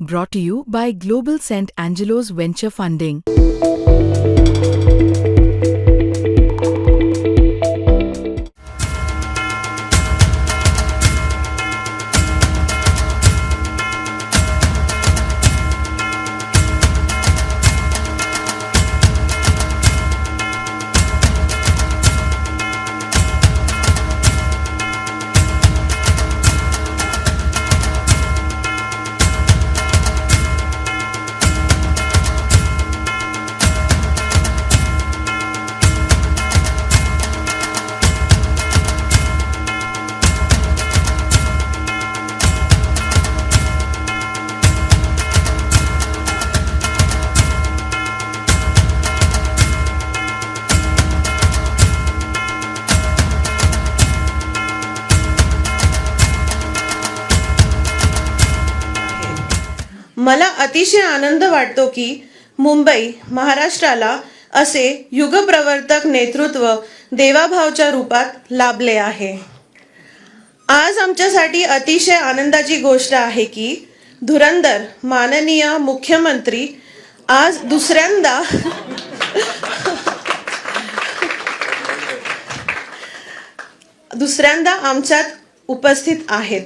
Brought to you by Global St. Angelo's Venture Funding. मला अतिशय आनंद वाटतो की मुंबई महाराष्ट्राला असे युगप्रवर्तक नेतृत्व देवाभावच्या रूपात लाभले आहे. आज आमच्यासाठी अतिशय आनंदाची गोष्ट आहे की धुरंधर माननीय मुख्यमंत्री आज दुसऱ्यांदा दुसऱ्यांदा आमच्यात उपस्थित आहेत.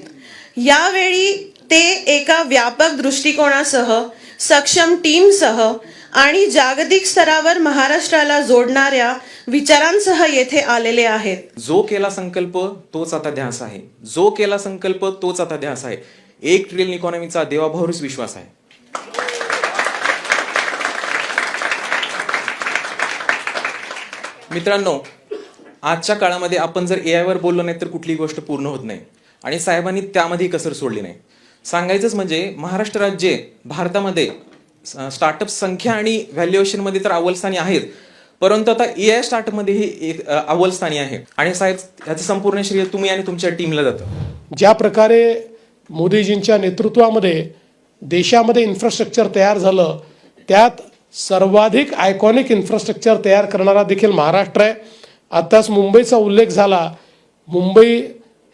यावेळी ते एका व्यापक दृष्टिकोनासह सक्षम टीमसह आणि जागतिक स्तरावर महाराष्ट्राला जोडणाऱ्या विचारांसह येथे आलेले आहेत. जो केला संकल्प तोच आता ध्यास आहे. जो केला संकल्प तोच आता ध्यास आहे. एक ट्रिलियन इकॉनॉमीचा देवाभावरूच विश्वास आहे. मित्रांनो आजच्या काळामध्ये आपण जर ए वर बोललो नाही तर कुठलीही गोष्ट पूर्ण होत नाही. आणि साहेबांनी त्यामध्ये कसर सोडली नाही. सांगायचंच म्हणजे महाराष्ट्र राज्य भारतामध्ये स्टार्टअप संख्या आणि व्हॅल्युएशनमध्ये तर अव्वलस्थानी आहेत. परंतु आता ए आय स्टार्टअपमध्येही एक अव्वलस्थानी आहे. आणि साहेब याचं संपूर्ण श्रेय तुम्ही आणि तुमच्या टीमला जातं. ज्या प्रकारे मोदीजींच्या नेतृत्वामध्ये देशामध्ये इन्फ्रास्ट्रक्चर तयार झालं त्यात सर्वाधिक आयकॉनिक इन्फ्रास्ट्रक्चर तयार करणारा देखील महाराष्ट्र आहे. आताच मुंबईचा उल्लेख झाला. मुंबई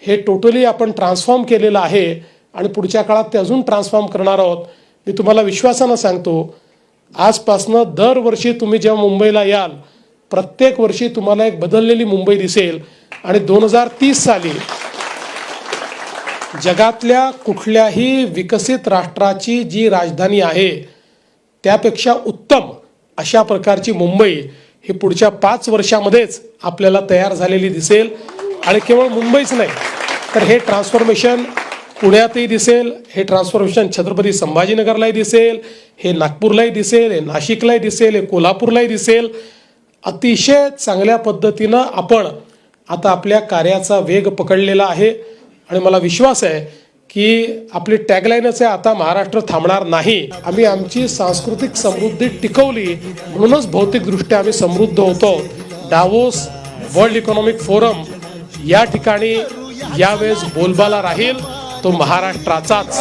हे टोटली आपण ट्रान्सफॉर्म केलेलं आहे. आणि पुढच्या काळात ते अजून ट्रान्सफॉर्म करणार आहोत. मी तुम्हाला विश्वासानं सांगतो आजपासनं दरवर्षी तुम्ही जेव्हा मुंबईला याल प्रत्येक वर्षी तुम्हाला एक बदललेली मुंबई दिसेल. आणि दोन हजार तीस साली जगातल्या कुठल्याही विकसित राष्ट्राची जी राजधानी आहे त्यापेक्षा उत्तम अशा प्रकारची मुंबई ही पुढच्या पाच वर्षामध्येच आपल्याला तयार झालेली दिसेल. आणि केवळ मुंबईच नाही तर हे ट्रान्सफॉर्मेशन पुण्यातही दिसेल हे ट्रान्सफॉर्मेशन छत्रपती संभाजीनगरलाही दिसेल हे नागपूरलाही दिसेल हे नाशिकलाही दिसेल हे कोल्हापूरलाही दिसेल. अतिशय चांगल्या पद्धतीनं आपण आता आपल्या कार्याचा वेग पकडलेला आहे. आणि मला विश्वास आहे की आपली टॅगलाईनच आहे आता महाराष्ट्र थांबणार नाही. आम्ही आमची सांस्कृतिक समृद्धी टिकवली म्हणूनच भौतिकदृष्ट्या आम्ही समृद्ध होतो. डावोस वर्ल्ड इकॉनॉमिक फोरम या ठिकाणी यावेळेस बोलबाला राहील. तो महाराष्ट्राचाच.